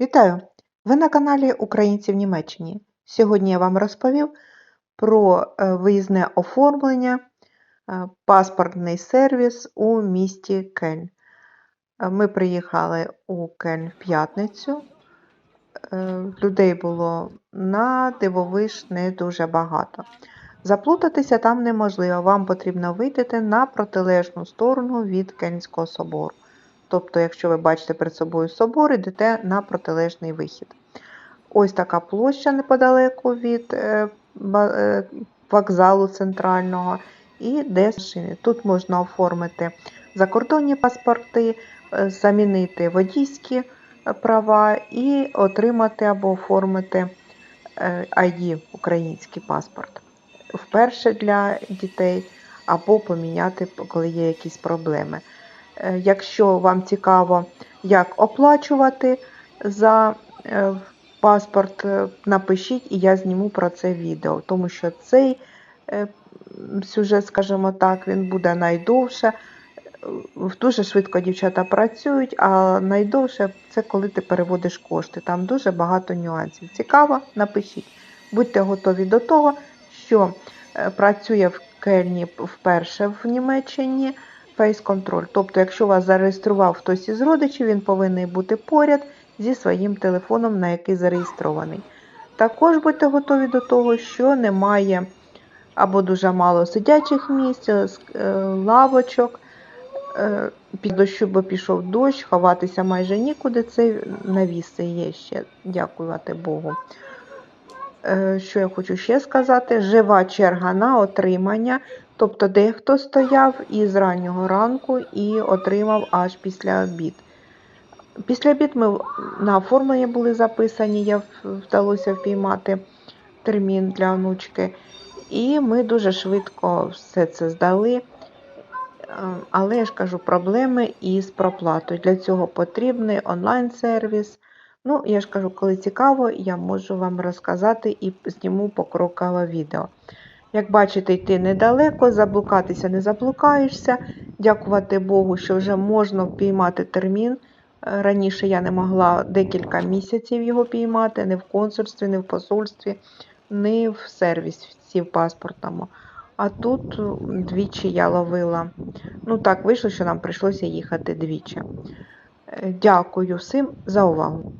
Вітаю! Ви на каналі Українці в Німеччині. Сьогодні я вам розповів про е, виїзне оформлення, е, паспортний сервіс у місті Кельн. Е, Ми приїхали у Кельн в п'ятницю. Людей було на дивовиж не дуже багато. Заплутатися там неможливо, вам потрібно вийти на протилежну сторону від Кельнського собору. Тобто, якщо ви бачите перед собою собор, йдете на протилежний вихід. Ось така площа неподалеку від е, е, вокзалу центрального і де машини. Тут можна оформити закордонні паспорти, е, замінити водійські права і отримати або оформити ID, український паспорт. Вперше для дітей, або поміняти, коли є якісь проблеми. Е, Якщо вам цікаво, як оплачувати за е, паспорт, е, напишіть і я зніму про це відео, тому що цей сюжет, скажімо так, він буде найдовше. Дуже швидко дівчата працюють, а найдовше це коли ти переводиш кошти. Там дуже багато нюансів. Цікаво, напишіть. Будьте готові до того, що працює в Кельні вперше в Німеччині Control. Тобто, якщо вас зареєстрував хтось із родичів, він повинен бути поряд зі своїм телефоном, на який зареєстрований. Також будьте готові до того, що немає або дуже мало сидячих місць, е, е, лавочок. Е, Під дощу, бо пішов дощ, ховатися майже нікуди. Це навіси є ще, дякувати Богу. Е, Що я хочу ще сказати? Жива черга на отримання. Тобто дехто стояв із раннього ранку і отримав аж після обід. Після обід ми на оформлення були записані, я вдалося впіймати термін для онучки. І ми дуже швидко все це здали. Е, Але я ж кажу, проблеми із проплатою. Для цього потрібний онлайн-сервіс. Ну, я ж кажу, коли цікаво, я можу вам розказати і зніму покрокове відео. Як бачите, йти недалеко, заблукатися не заблукаєшся. Дякувати Богу, що вже можна впіймати термін. Е, Раніше я не могла декілька місяців його піймати, не в консульстві, не в посольстві, не в сервісі в паспортному. А тут двічі я ловила. Ну так вийшло, що нам прийшлося їхати двічі. Е, Дякую всім за увагу.